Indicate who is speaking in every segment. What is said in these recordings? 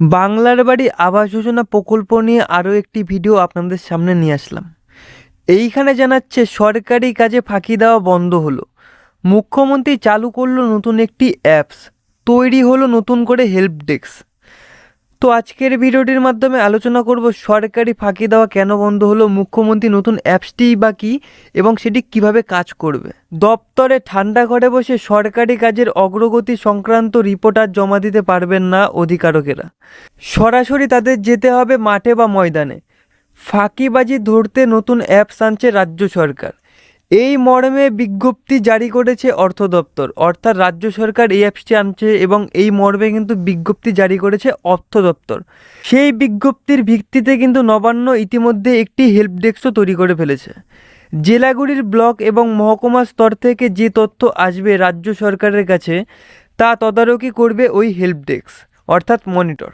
Speaker 1: বাংলার বাড়ি আবাস যোজনা প্রকল্প নিয়ে আরও একটি ভিডিও আপনাদের সামনে নিয়ে আসলাম। এইখানে জানাচ্ছে, সরকারি কাজে ফাঁকি দেওয়া বন্ধ হলো। মুখ্যমন্ত্রী চালু করল নতুন একটি অ্যাপস, তৈরি হলো নতুন করে হেল্প ডেস্ক। তো আজকের ভিডিওটির মাধ্যমে আলোচনা করব সরকারি ফাঁকি দেওয়া কেন বন্ধ হলো, মুখ্যমন্ত্রী নতুন অ্যাপসটি বা কী, এবং সেটি কীভাবে কাজ করবে। দপ্তরে ঠান্ডা ঘরে বসে সরকারি কাজের অগ্রগতি সংক্রান্ত রিপোর্ট আর জমা দিতে পারবেন না অধিকারকেরা। সরাসরি তাদের যেতে হবে মাঠে বা ময়দানে। ফাঁকিবাজি ধরতে নতুন অ্যাপস আনছে রাজ্য সরকার। এই মর্মে বিজ্ঞপ্তি জারি করেছে অর্থ দপ্তর। অর্থাৎ রাজ্য সরকার এই অ্যাপসটি আনছে এবং এই মর্মে কিন্তু বিজ্ঞপ্তি জারি করেছে অর্থ দপ্তর। সেই বিজ্ঞপ্তির ভিত্তিতে কিন্তু নবান্ন ইতিমধ্যে একটি হেল্প ডেস্কও তৈরি করে ফেলেছে। জেলাগুলির ব্লক এবং মহকুমা স্তর থেকে যে তথ্য আসবে রাজ্য সরকারের কাছে, তা তদারকি করবে ওই হেল্প ডেস্ক, অর্থাৎ মনিটর।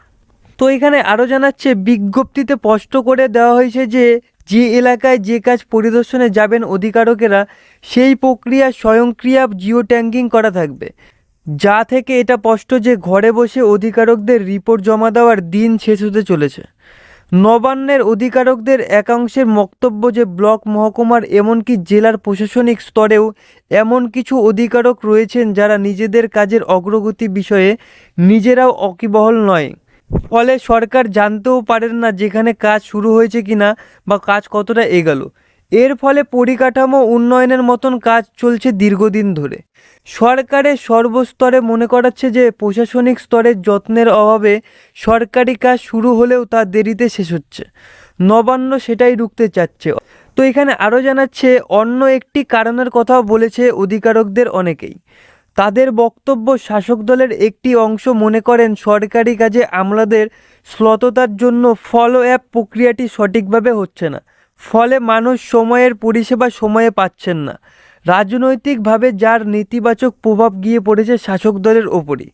Speaker 1: তো এখানে আরও জানাচ্ছে, বিজ্ঞপ্তিতে স্পষ্ট করে দেওয়া হয়েছে যে যে এলাকায় যে কাজ পরিদর্শনে যাবেন অধিকারকেরা, সেই প্রক্রিয়া স্বয়ংক্রিয়া জিও ট্যাঙ্কিং করা থাকবে। যা থেকে এটা স্পষ্ট যে ঘরে বসে অধিকারকদের রিপোর্ট জমা দেওয়ার দিন শেষ হতে চলেছে। নবান্নের অধিকারকদের একাংশের বক্তব্য যে ব্লক মহকুমার এমনকি জেলার প্রশাসনিক স্তরেও এমন কিছু অধিকারক রয়েছেন যারা নিজেদের কাজের অগ্রগতি বিষয়ে নিজেরাও অকিবহল নয়। ফলে সরকার জানতেও পারেন না যেখানে কাজ শুরু হয়েছে কিনা বা কাজ কতটা এগালো। এর ফলে পরিকাঠামো উন্নয়নের মতন কাজ চলছে দীর্ঘদিন ধরে। সরকারের সর্বস্তরে মনে করাচ্ছে যে প্রশাসনিক স্তরের যত্নের অভাবে সরকারি কাজ শুরু হলেও তা দেরিতে শেষ হচ্ছে। নবান্ন সেটাই রুখতে চাচ্ছে। তো এখানে আরও জানাচ্ছে, অন্য একটি কারণের কথাও বলেছে অধিকারকদের অনেকেই। তাদের বক্তব্য শাসক দলের একটি অংশ মনে করেন সরকারি কাজে আমলাদের শ্লততার জন্য ফলো অ্যাপ প্রক্রিয়াটি সঠিকভাবে হচ্ছে না। ফলে মানুষ সময়ের পরিষেবা সময়ে পাচ্ছেন না। রাজনৈতিকভাবে যার নেতিবাচক প্রভাব গিয়ে পড়েছে শাসক দলের ওপরই।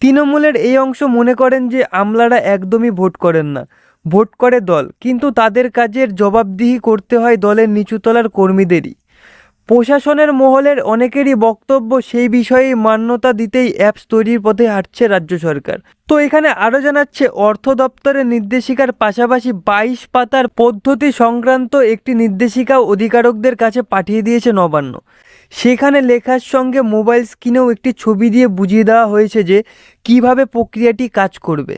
Speaker 1: তৃণমূলের এই অংশ মনে করেন যে আমলারা একদমই ভোট করেন না। ভোট করে দল। কিন্তু তাদের কাজের জবাবদিহি করতে হয় দলের নিচুতলার কর্মীদেরই। প্রশাসনের মহলের অনেকেরই বক্তব্য সেই বিষয়ে মান্যতা দিতেই অ্যাপস তৈরির পথে হাঁটছে রাজ্য সরকার। তো এখানে আরও জানাচ্ছে, অর্থ দপ্তরের নির্দেশিকার পাশাপাশি বাইশ পাতার পদ্ধতি সংক্রান্ত একটি নির্দেশিকা অধিকারকদের কাছে পাঠিয়ে দিয়েছে নবান্ন। সেখানে লেখার সঙ্গে মোবাইল স্ক্রিনেও একটি ছবি দিয়ে বুঝিয়ে দেওয়া হয়েছে যে কীভাবে প্রক্রিয়াটি কাজ করবে।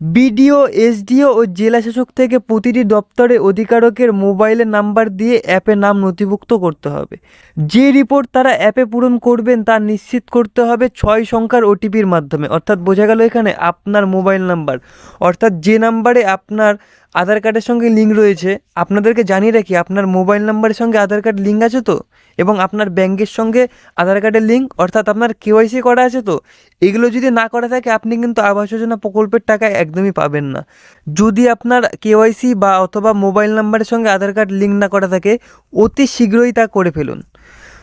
Speaker 1: বিডিও, এসডিও ও জেলাশাসক থেকে প্রতিটি দপ্তরে অধিকারকের মোবাইলের নাম্বার দিয়ে অ্যাপে নাম নথিভুক্ত করতে হবে। যে রিপোর্ট তারা অ্যাপে পূরণ করবেন তা নিশ্চিত করতে হবে ছয় সংখ্যার ওটিপির মাধ্যমে। অর্থাৎ বোঝা গেল এখানে আপনার মোবাইল নাম্বার। অর্থাৎ যে নাম্বারে আপনার আধার কার্ডের সঙ্গে লিঙ্ক রয়েছে। আপনাদেরকে জানিয়ে রাখি, আপনার মোবাইল নাম্বারের সঙ্গে আধার কার্ড লিঙ্ক আছে তো? এবং আপনার ব্যাংকের সঙ্গে আধার কার্ডের লিঙ্ক অর্থাৎ আপনার কেওয়াইসি করা আছে তো? এগুলো যদি না করা থাকে, আপনি কিন্তু আবাস যোজনা প্রকল্পের টাকা একদমই পাবেন না। যদি আপনার কেওয়াইসি বা অথবা মোবাইল নাম্বারের সঙ্গে আধার কার্ড লিঙ্ক না করা থাকে, অতি শীঘ্রই তা করে ফেলুন।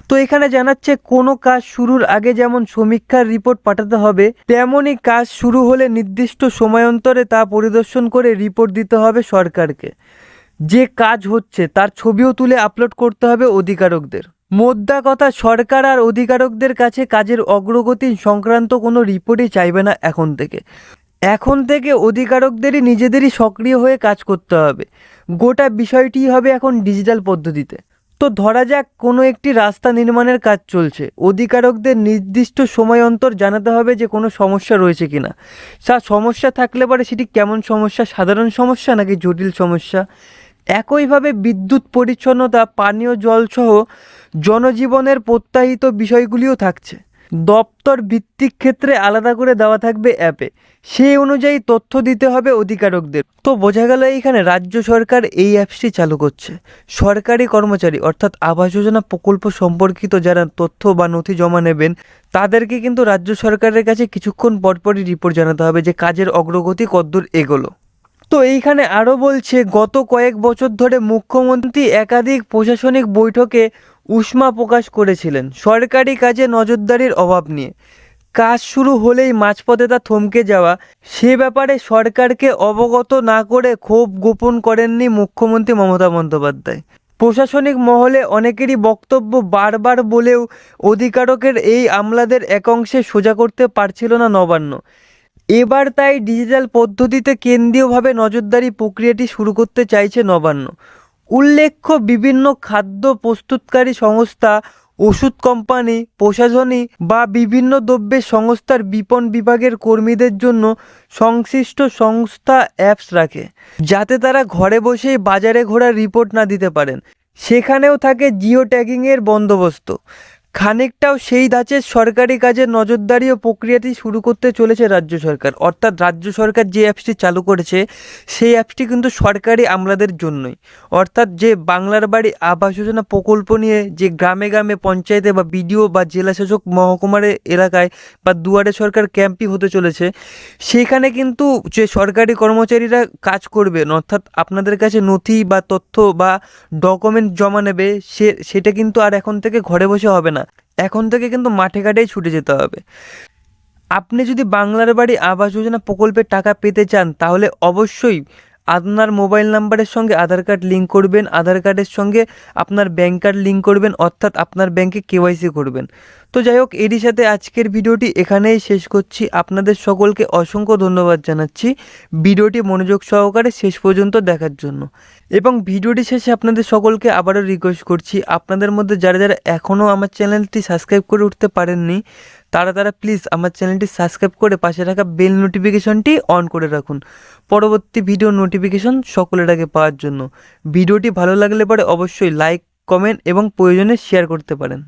Speaker 1: তো এখানে জানাচ্ছে, কোনো কাজ শুরুর আগে যেমন সমীক্ষার রিপোর্ট পাঠাতে হবে, তেমনই কাজ শুরু হলে নির্দিষ্ট সময়ান্তরে তা পরিদর্শন করে রিপোর্ট দিতে হবে সরকারকে। যে কাজ হচ্ছে, তার ছবিও তুলে আপলোড করতে হবে অধিকারকদের। মোদ্দা কথা, সরকার আর অধিকারকদের কাছে কাজের অগ্রগতি সংক্রান্ত কোনো রিপোর্টই চাইবে না এখন থেকে। এখন থেকে অধিকারকদেরই নিজেদেরই সক্রিয় হয়ে কাজ করতে হবে। গোটা বিষয়টি হবে এখন ডিজিটাল পদ্ধতিতে। তো ধরা যাক কোনো একটি রাস্তা নির্মাণের কাজ চলছে। অধিকারকদের নির্দিষ্ট সময় অন্তর জানাতে হবে যে কোনো সমস্যা রয়েছে কিনা। না সমস্যা থাকলে পরে সেটি কেমন সমস্যা? সাধারণ সমস্যা নাকি জটিল সমস্যা? একইভাবে বিদ্যুৎ পরিচ্ছন্নতা, পানীয় জলসহ জনজীবনের প্রত্যাহিত বিষয়গুলিও থাকছে। দপ্তর ভিত্তিক ক্ষেত্রে আলাদা করে দেওয়া থাকবে অ্যাপে। সেই অনুযায়ী তথ্য দিতে হবে অধিকারকদের। তো বোঝা গেল এইখানে রাজ্য সরকার এই অ্যাপসটি চালু করছে। সরকারি কর্মচারী অর্থাৎ আবাস যোজনা প্রকল্প সম্পর্কিত যারা তথ্য বা নথি জমা নেবেন, তাদেরকে কিন্তু রাজ্য সরকারের কাছে কিছুক্ষণ পরপরই রিপোর্ট জানাতে হবে যে কাজের অগ্রগতি কদ্দূর এগোলো। তো এইখানে আরও বলছে, গত কয়েক বছর ধরে মুখ্যমন্ত্রী একাধিক প্রশাসনিক বৈঠকে উষ্মা প্রকাশ করেছিলেন। সরকারি কাজে নজরদারির অভাব নিয়ে। কাজ শুরু হলেই মাঝপথে তা থমকে যাওয়া। সে ব্যাপারে সরকারকে অবগত না করে ক্ষোভ গোপন করেননি মুখ্যমন্ত্রী মমতা বন্দ্যোপাধ্যায়। প্রশাসনিক মহলে অনেকেরই বক্তব্য বারবার বলেও অধিকারকের এই আমলাদের একাংশে সোজা করতে পারছিল না নবান্ন। এবার তাই ডিজিটাল পদ্ধতিতে কেন্দ্রীয়ভাবে নজরদারি প্রক্রিয়াটি শুরু করতে চাইছে নবান্ন। উল্লেখ্য বিভিন্ন খাদ্য প্রস্তুতকারী সংস্থা, ওষুধ কোম্পানি প্রশাসনী বা বিভিন্ন দ্রব্যের সংস্থার বিপণ বিভাগের কর্মীদের জন্য সংশ্লিষ্ট সংস্থা অ্যাপস রাখে, যাতে তারা ঘরে বসেই বাজারে ঘোরার রিপোর্ট না দিতে পারেন। সেখানেও থাকে জিও ট্যাগিংয়ের বন্দোবস্ত। খানিকটাও সেই ধাঁচের সরকারি কাজের নজরদারি ও প্রক্রিয়াটি শুরু করতে চলেছে রাজ্য সরকার। অর্থাৎ রাজ্য সরকার যে অ্যাপসটি চালু করেছে, সেই অ্যাপসটি কিন্তু সরকারি আমলাদের জন্যই। অর্থাৎ যে বাংলার বাড়ি আবাস যোজনা প্রকল্প নিয়ে যে গ্রামে গ্রামে পঞ্চায়েতে বা বিডিও বা জেলাশাসক মহকুমার এলাকায় বা দুয়ারে সরকার ক্যাম্পই হতে চলেছে সেইখানে কিন্তু যে সরকারি কর্মচারীরা কাজ করবেন অর্থাৎ আপনাদের কাছে নথি বা তথ্য বা ডকুমেন্ট জমা নেবে, সে, সেটা কিন্তু আর এখন থেকে ঘরে বসে হবে না। এখন থেকে কিন্তু মাঠে ঘাটেই ছুটে যেতে হবে। আপনি যদি বাংলার বাড়ি আবাস যোজনা প্রকল্পের টাকা পেতে চান, তাহলে অবশ্যই আপনার মোবাইল নাম্বারের সঙ্গে আধার কার্ড লিঙ্ক করবেন, আধার কার্ডের সঙ্গে আপনার ব্যাঙ্ক কার্ড লিঙ্ক করবেন, অর্থাৎ আপনার ব্যাংকে কেওয়াইসি করবেন। তো যাই হোক, এরই সাথে আজকের ভিডিওটি এখানেই শেষ করছি। আপনাদের সকলকে অসংখ্য ধন্যবাদ জানাচ্ছি ভিডিওটি মনোযোগ সহকারে শেষ পর্যন্ত দেখার জন্য। এবং ভিডিওটি শেষে আপনাদের সকলকে আবারও রিকোয়েস্ট করছি, আপনাদের মধ্যে যারা যারা এখনও আমার চ্যানেলটি সাবস্ক্রাইব করে উঠতে পারেননি তারা তারা প্লিজ আমার চ্যানেলটি সাবস্ক্রাইব করে পাশে থাকা বেল নোটিফিকেশনটি অন করে রাখুন। পরবর্তী ভিডিও নোটিফিকেশন সকলের আগে পাওয়ার জন্য। ভিডিওটি ভালো লাগলে পরে অবশ্যই লাইক কমেন্ট এবং প্রয়োজনে শেয়ার করতে পারেন।